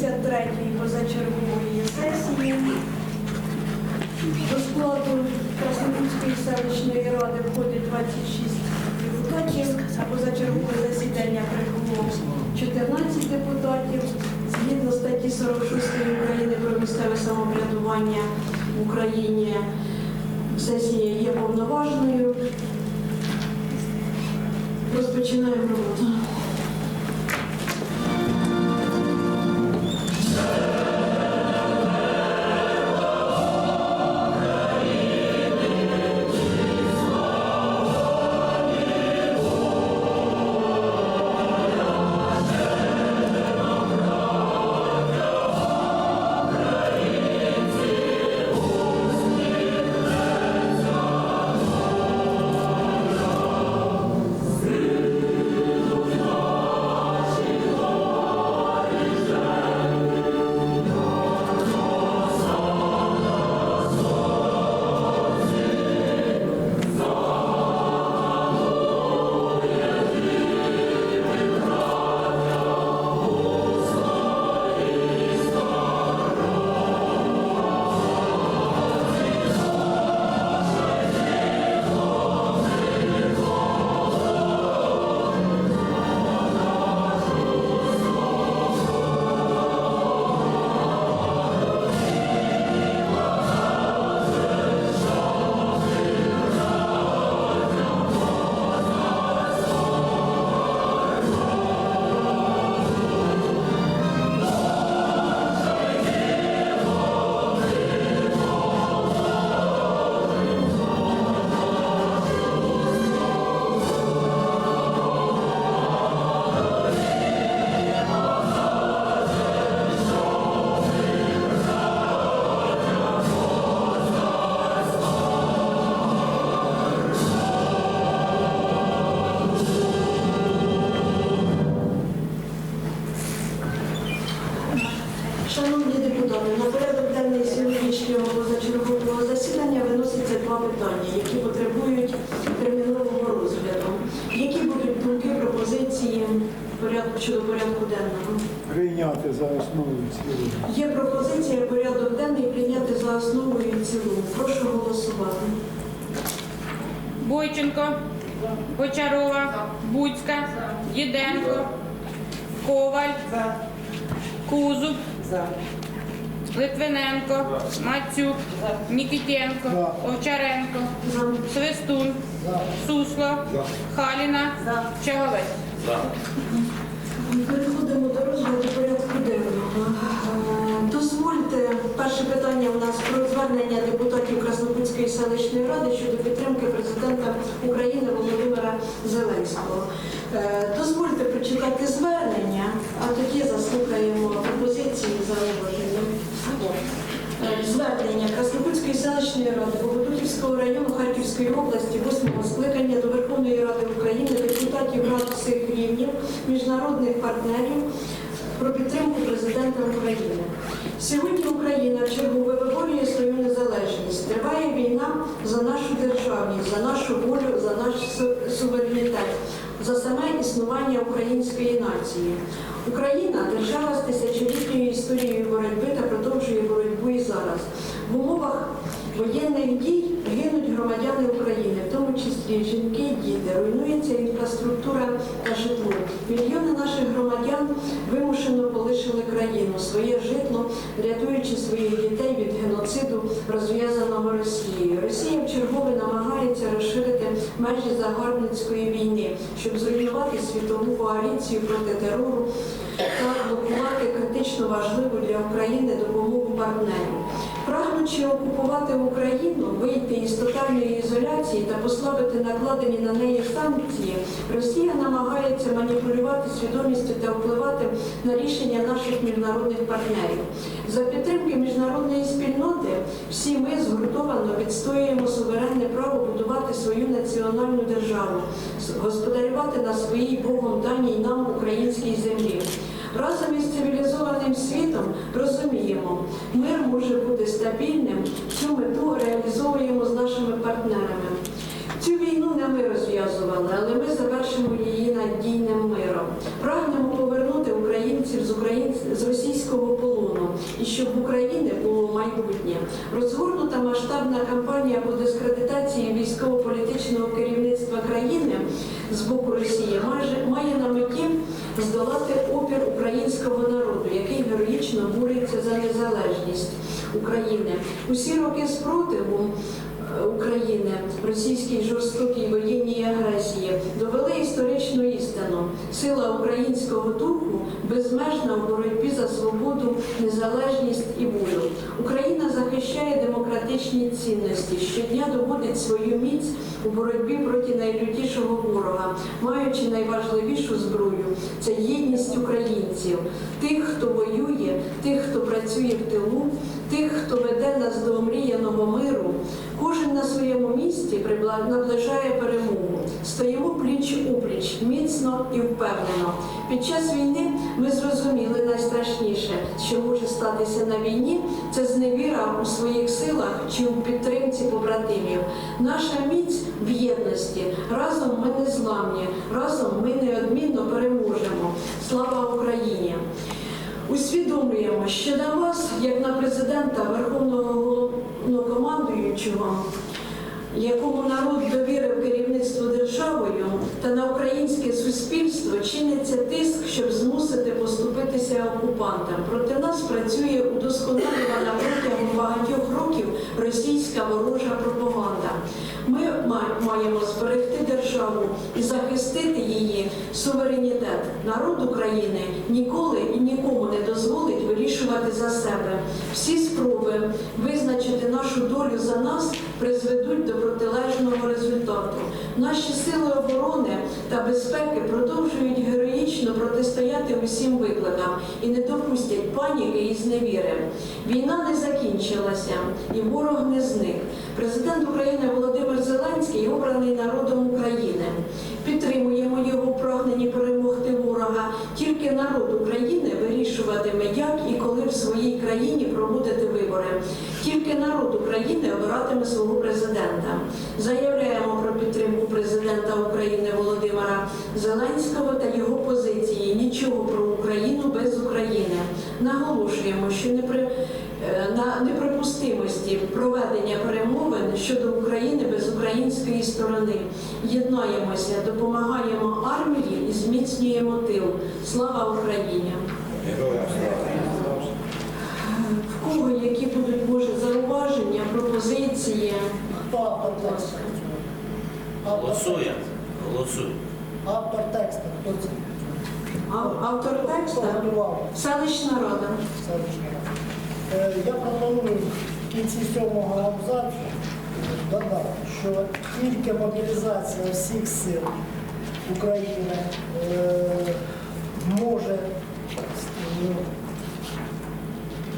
63-ї позачергової сесії. До складу Краснопільської селищної ради входить 26 депутатів, а позачергове засідання прибуло 14 депутатів. Згідно статті 46 України про місцеве самоврядування в Україні сесія є повноважною. Розпочинаємо роботу. Основу і в цілому. Прошу голосувати. Бойченко, Бочарова, Буцька, Єденко, Коваль, Кузуб, Литвиненко, Мацюк, Нікітенко, За. Овчаренко. Свистун, Сусло, Халіна, Чаговець. Перше питання у нас про звернення депутатів Краснопутської селищної ради щодо підтримки президента України Володимира Зеленського. Е, Дозвольте прочитати звернення, а тоді заслухаємо пропозиції зауваження. Е, Звернення Краснопутської селищної ради Богодухівського району Харківської області, 8 скликання до Верховної Ради України, депутатів рад всіх рівнів, міжнародних партнерів про підтримку президента України. Сьогодні Україна чергове виборює свою незалежність. Триває війна за нашу державність, за нашу волю, за наш суверенітет, за саме існування української нації. Україна держава з тисячолітньою історією боротьби та продовжує боротьбу і зараз. В умовах воєнних дій гинуть громадяни України, в тому числі жінки, діти, руйнується інфраструктура та житло. Мільйони наших громадян вимушено полишили країну, своє житло, рятуючи своїх дітей від геноциду, розв'язаного Росією. Росія вчергове намагається розширити межі загарбницької війни, щоб зруйнувати світову коаліцію проти терору та блокувати критично важливу для України допомогу партнерів. Прагнучи окупувати Україну, вийти із тотальної ізоляції та послабити накладені на неї санкції, Росія намагається маніпулювати свідомістю та впливати на рішення наших міжнародних партнерів. За підтримки міжнародної спільноти всі ми згуртовано відстоюємо суверенне право будувати свою національну державу, господарювати на своїй Богом даній нам українській землі. Разом із цивілізованим світом розуміємо, мир може бути стабільним, цю мету реалізовуємо з нашими партнерами. Цю війну не ми розв'язували, але ми завершимо її надійним миром. Прагнемо повернути українців з, українсь... з російського щоб в Україні було майбутнє. Розгорнута масштабна кампанія по дискредитації військово-політичного керівництва країни з боку Росії має на здолати опір українського народу, який героїчно бореться за незалежність України. Усі роки спротиву. України російській жорстокій воєнній агресії довели історичну істину. Сила українського духу безмежна в боротьбі за свободу, незалежність і волю. Україна захищає демократичні цінності, щодня доводить свою міць у боротьбі проти найлютішого ворога, маючи найважливішу зброю це єдність українців, тих, хто воює, тих, хто працює в тилу, тих, хто веде нас до омріяного миру. Кожен на своєму місці наближає перемогу. Стоїмо пліч у пліч, міцно і впевнено. Під час війни ми зрозуміли найстрашніше, що може статися на війні, це зневіра у своїх силах чи у підтримці побратимів. Наша міць в єдності. Разом ми не зламні, разом ми неодмінно переможемо. Слава Україні! Усвідомлюємо, що на вас, як на президента Верховного Головнокомандуючого, якому народ довірив керівництво державою та на українське суспільство чиниться тиск, щоб змусити поступитися окупантам. Проти нас працює удосконалювана протягом багатьох років російська ворожа пропаганда. Ми маємо зберегти державу і захистити її суверенітет. Народ України ніколи і нікому не дозволить вирішувати за себе. Всі спроби визначити нашу долю за нас призведуть до протилежного результату. Наші сили оборони та безпеки продовжують героїчно протистояти усім викликам і не допустять паніки і зневіри. Війна не закінчилася, і ворог не зник. Президент України Володимир Зеленський обраний народом України. Підтримуємо його в прагненні перемогти ворога. Тільки народ України вирішуватиме, як і коли в своїй країні проводити вибори. Тільки народ України обиратиме свого президента. Заявляємо про підтримку президента України Володимира Зеленського та його позиції. Нічого про Україну без України. Наголошуємо, що не при на неприпустимості проведення перемовин щодо України без української сторони. Єднаємося, допомагаємо армії і зміцнюємо тил. Слава Україні! Героям слава. В кого які будуть може зауваження, пропозиції? Хто автор тексту? Автор, Голосуємо. Голосуємо. автор тексту, хто це? Автор готував? селищна рада. Селищна рада. Е, Я пропоную в кінці сьомого абзацу додати, що тільки мобілізація всіх сил України е, може ну,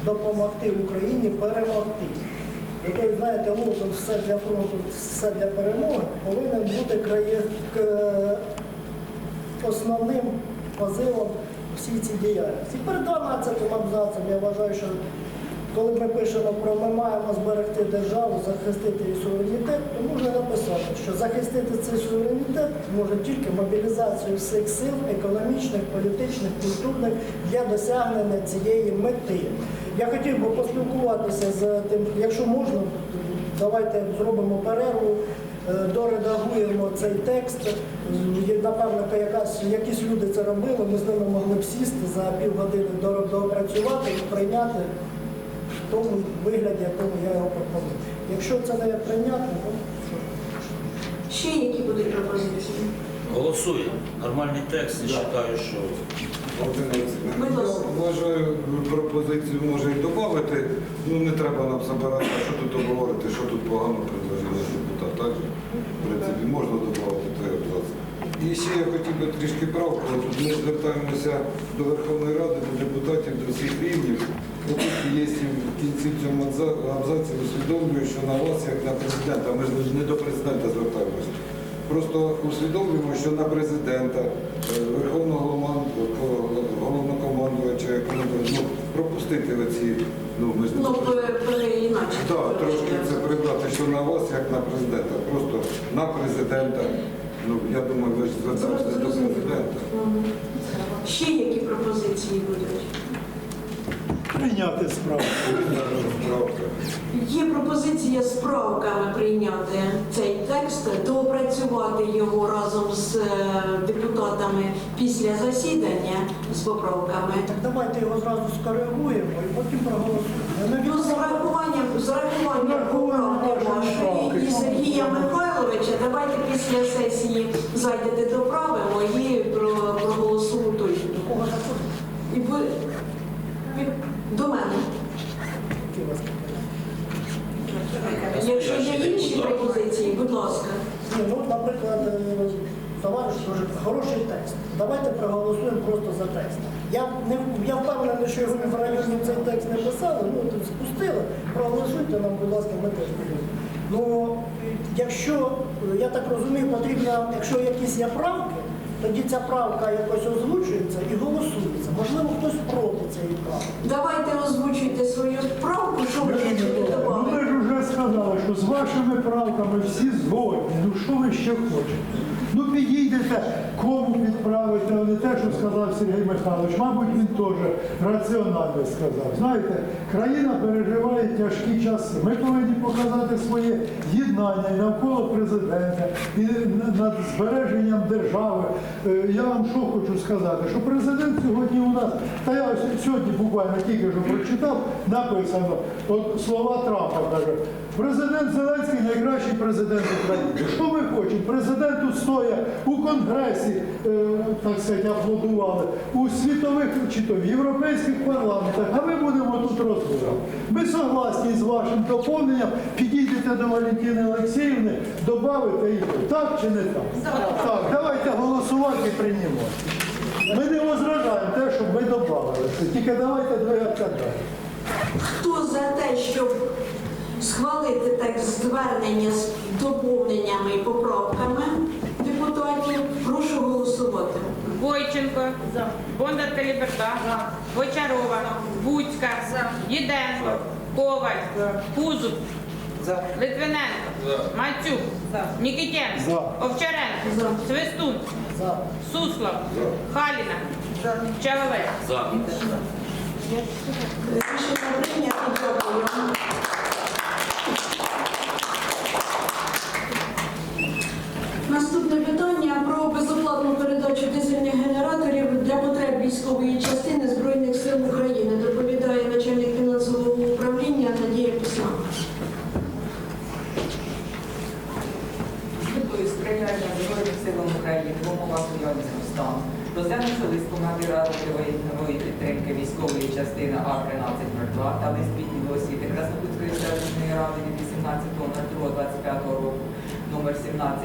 допомогти Україні перемогти. Той знаєте, лозунг все для фронту, все для перемоги повинен бути крає, к- основним позивом всій цій діяльності. Перед 12 абзацем я вважаю, що коли ми пишемо про ми маємо зберегти державу, захистити її суверенітет, то можна написати, що захистити цей суверенітет може тільки мобілізацію всіх сил економічних, політичних, культурних для досягнення цієї мети. Я хотів би поспілкуватися з тим, якщо можна, давайте зробимо перерву. Е, доредагуємо цей текст. Напевно, якась, якісь люди це робили, ми з ними могли б сісти за півгодини до- доопрацювати і прийняти в тому вигляді, якому я його пропоную. Якщо це не прийнятно, то що? Ще які будуть пропозиції? Голосуємо. Нормальний текст. Я вважаю, що Будь ласка. Я вважаю, пропозицію може і додати. Ну не треба нам збирати, що тут обговорити, що тут погано предложили депутат. Так же? В принципі, можна додати. І ще я хотів би трішки правку. Ми звертаємося до Верховної Ради, до депутатів, до всіх рівнів. Тут є в кінці цьому абзаці усвідомлюю, що на вас, як на президента, ми ж не до президента звертаємося. Просто усвідомлюємо, що на президента, е, верховного головнокомандувача, як воно буде, ну, пропустити оці, ну ми ж не Ну, так, трошки це придати, що на вас, як на президента, просто на президента. Ну, я думаю, ви ж звертаєтеся до президента. Ще які пропозиції будуть? Прийняти справу. Правка. Є пропозиція з правками прийняти цей текст, доопрацювати його разом з е, депутатами після засідання з поправками. Так давайте його зразу скоригуємо і потім проголосуємо. Ну, з урахуванням, з урахуванням поправки вашої і Сергія Михайловича, давайте після сесії зайдете доправимо і про- проголосуємо точно. І ви- до мене. Якщо є інші пропозиції, будь ласка. Ну, наприклад, е, товариш дуже хороший текст. Давайте проголосуємо просто за текст. Я не я впевнений, що його в районі цей текст не писали, ну тут спустили. Проголосуйте нам, будь ласка, ми теж будемо. Якщо, я так розумію, потрібно, якщо якісь є правки, тоді ця правка якось озвучується і голосується. Можливо, хтось проти цієї правки. Давайте озвучуйте свою правку, щоб ви хочете Ну ви ж вже сказали, що з вашими правками всі згодні. Ну що ви ще хочете? Ну підійдете, кому відправити, а не те, що сказав Сергій Михайлович. Мабуть, він теж раціонально сказав. Знаєте, країна переживає тяжкі часи. Ми повинні показати своє єднання навколо президента і над збереженням держави. Е, Я вам що хочу сказати, що президент сьогодні у нас, та я ось сьогодні буквально тільки що прочитав, написано, от слова Трампа каже, президент Зеленський найкращий президент України. Що ми хочемо? Президенту стоя у Конгресі, так сказати, аплодували, у світових чи то в європейських парламентах, а ми будемо тут розбирати. Ми согласні з вашим доповненням, підійдете до Валентини Олексіївни, додавите її. Так чи не так? Так, давайте голосувати і приймемо. Ми не возражаємо те, щоб ви додали. Тільки давайте двигатися далі. Хто за те, щоб схвалити текст звернення з доповненнями і поправками депутатів, прошу голосувати. Бойченко, Бондар Каліберда, Бочарова, Буцька, Єденко, Коваль, Кузуб, Литвиненко, Мацюк, Нікітенко, За. Овчаренко, Свистун, За. Суслов, Халіна, Чаловець. За. Рішення прийнято. Дякую. Наступне питання про безоплатну передачу дизельних генераторів для потреб військової частини Збройних сил України. Доповідає начальник фінансового управління Надія Пісна. Метою сприяння Збройним силам України в умовах воєнного стану розглянувши лист командира ротової нової підтримки військової частини А-1302 та лист відділу освіти Краснопутської селищної ради від 18.02.25 року номер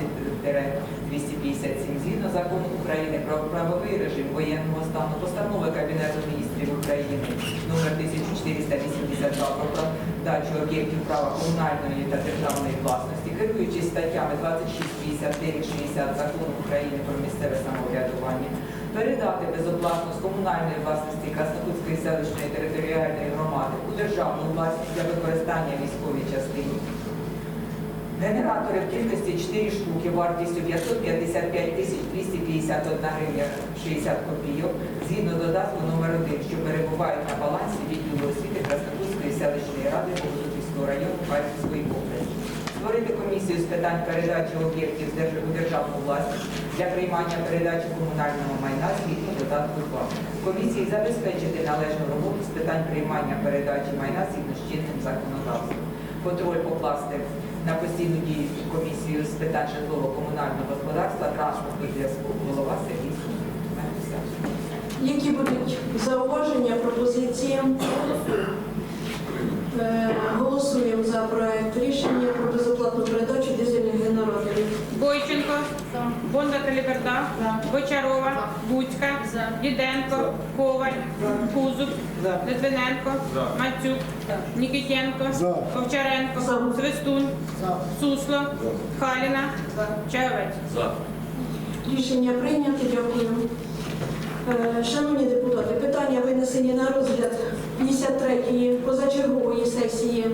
17-257 згідно закону України про правовий режим воєнного стану постанови Кабінету міністрів України номер 1482 про передачу об'єктів права комунальної та державної власності, керуючись статтями 26, 59, 60 закону України про місцеве самоврядування, передати безоплатно з комунальної власності Краснокутської селищної територіальної громади у державну власність для використання військовій частині. Генератори в кількості 4 штуки вартістю 555 тисяч 251 гривня 60 копійок згідно додатку номер 1, що перебувають на балансі відділу освіти Краснопутської селищної ради Богодухівського району Харківської області. Створити комісію з питань передачі об'єктів у державну власність для приймання передачі комунального майна згідно додатку 2. Комісії забезпечити належну роботу з питань приймання передачі майна згідно з чинним законодавством. Контроль покласти на постійну діючу комісію з питань житлово-комунального господарства, транспорту і зв'язку голова Сергій. Які будуть зауваження, пропозиції? Е, Голосуємо за проект рішення про безоплатну передачу дизельних генераторів. Бойченко, Бондар Каліберда, Бочарова, Буцька, Діденко, Коваль, Кузуб, Литвиненко, Мацюк, Нікітенко, За. Овчаренко, За. Свистун, За. Сусло, Халіна, Чаловець. За. Рішення прийнято. Дякую. Е, Шановні депутати, питання винесені на розгляд 53-ї позачергової сесії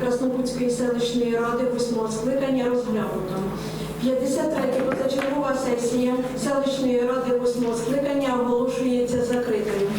Краснопутської селищної ради 8 скликання розглянуто. 53 позачергова сесія селищної ради восьмого скликання оголошується закритою.